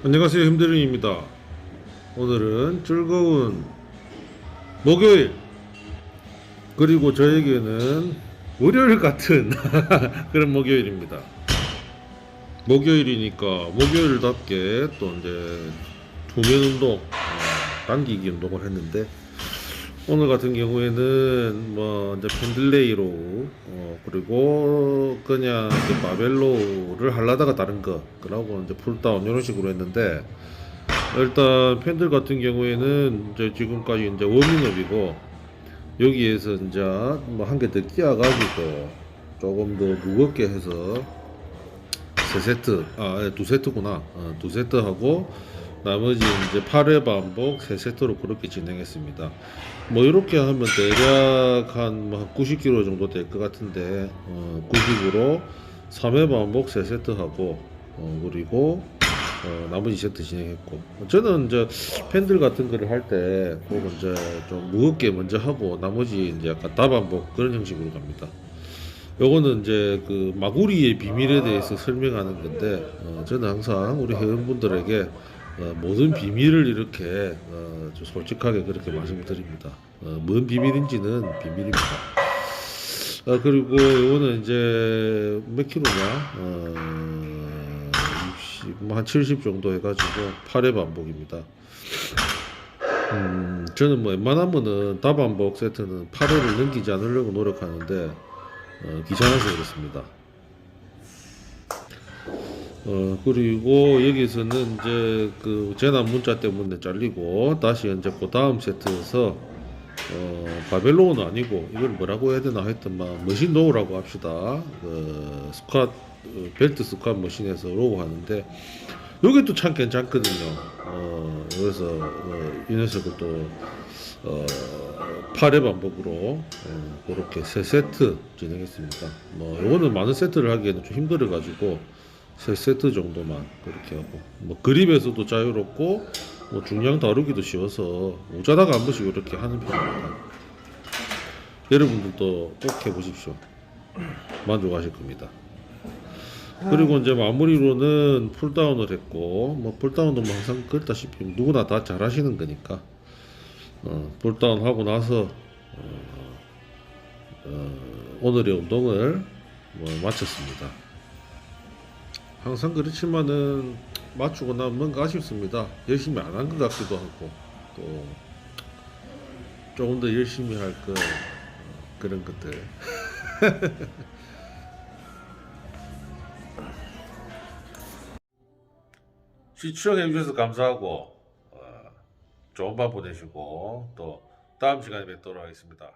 안녕하세요. 힘드링입니다. 오늘은 즐거운 목요일. 그리고 저에게는 월요일 같은 그런 목요일입니다. 목요일이니까 목요일답게 또 이제 투면 운동 어, 당기기 운동을 했는데 오늘 같은 경우에는 뭐 이제 펜들레이로 어 그리고 그냥 이제 바벨로를 하려다가 다른 거 그러고 이제 풀다운 이런 식으로 했는데 일단 팬들 같은 경우에는 이제 지금까지 이제 워밍업이고 여기에서 이제 뭐 한 개 더 끼워가지고 조금 더 무겁게 해서 세 세트 아두 세트구나. 어, 두 세트 하고 나머지 이제 8회 반복 3세트로 그렇게 진행했습니다. 뭐 이렇게 하면 대략 한뭐 90kg 정도 될 것 같은데 어 90으로 3회 반복 3세트 하고 어 그리고 어 나머지 세트 진행했고 저는 이제 팬들 같은 거를 할 때꼭 이제 좀 무겁게 먼저 하고 나머지 이제 약간 다반복 그런 형식으로 갑니다. 요거는 이제 그 마구리의 비밀에 대해서 설명하는 건데 어, 저는 항상 우리 회원분들에게 어, 모든 비밀을 이렇게 어, 좀 솔직하게 그렇게 말씀드립니다. 어, 뭔 비밀인지는 비밀입니다. 어, 그리고 이거는 이제 몇 킬로냐? 어, 60, 뭐 한 70 정도 해가지고 8회 반복입니다. 음, 저는 뭐 웬만하면은 다반복 세트는 8회를 넘기지 않으려고 노력하는데 어, 귀찮아서 그렇습니다. 어 그리고 여기서는 이제 그 재난 문자 때문에 잘리고 다시 이제 그 다음 세트에서 어 바벨로는 아니고 이걸 뭐라고 해야 되나 하여튼 막 머신 로우라고 합시다 그 스쿼트 어, 벨트 스쿼트 머신에서 로우 하는데 요게 또 참 괜찮거든요 어 그래서 어, 이 녀석을 또 어, 8회 반복으로 어, 그렇게 세 세트 진행했습니다. 뭐 요거는 많은 세트를 하기에는 좀 힘들어 가지고 세 세트 정도만 그렇게 하고 뭐 그립에서도 자유롭고 뭐 중량 다루기도 쉬워서 오자다가 한 번씩 이렇게 하는 편입니다. 여러분들도 꼭 해보십시오. 만족하실 겁니다. 그리고 이제 마무리로는 풀다운을 했고 뭐 풀다운도 뭐 항상 그렇다시피 누구나 다 잘하시는 거니까 어, 풀다운 하고 나서 어, 어, 오늘의 운동을 뭐 마쳤습니다. 항상 그렇지만은 맞추고 나면 뭔가 아쉽습니다. 열심히 안 한 것 같기도 하고 또 조금 더 열심히 할거 그런 것들. 시청해 주셔서 감사하고 어, 좋은 밤 보내시고 또 다음 시간에 뵙도록 하겠습니다.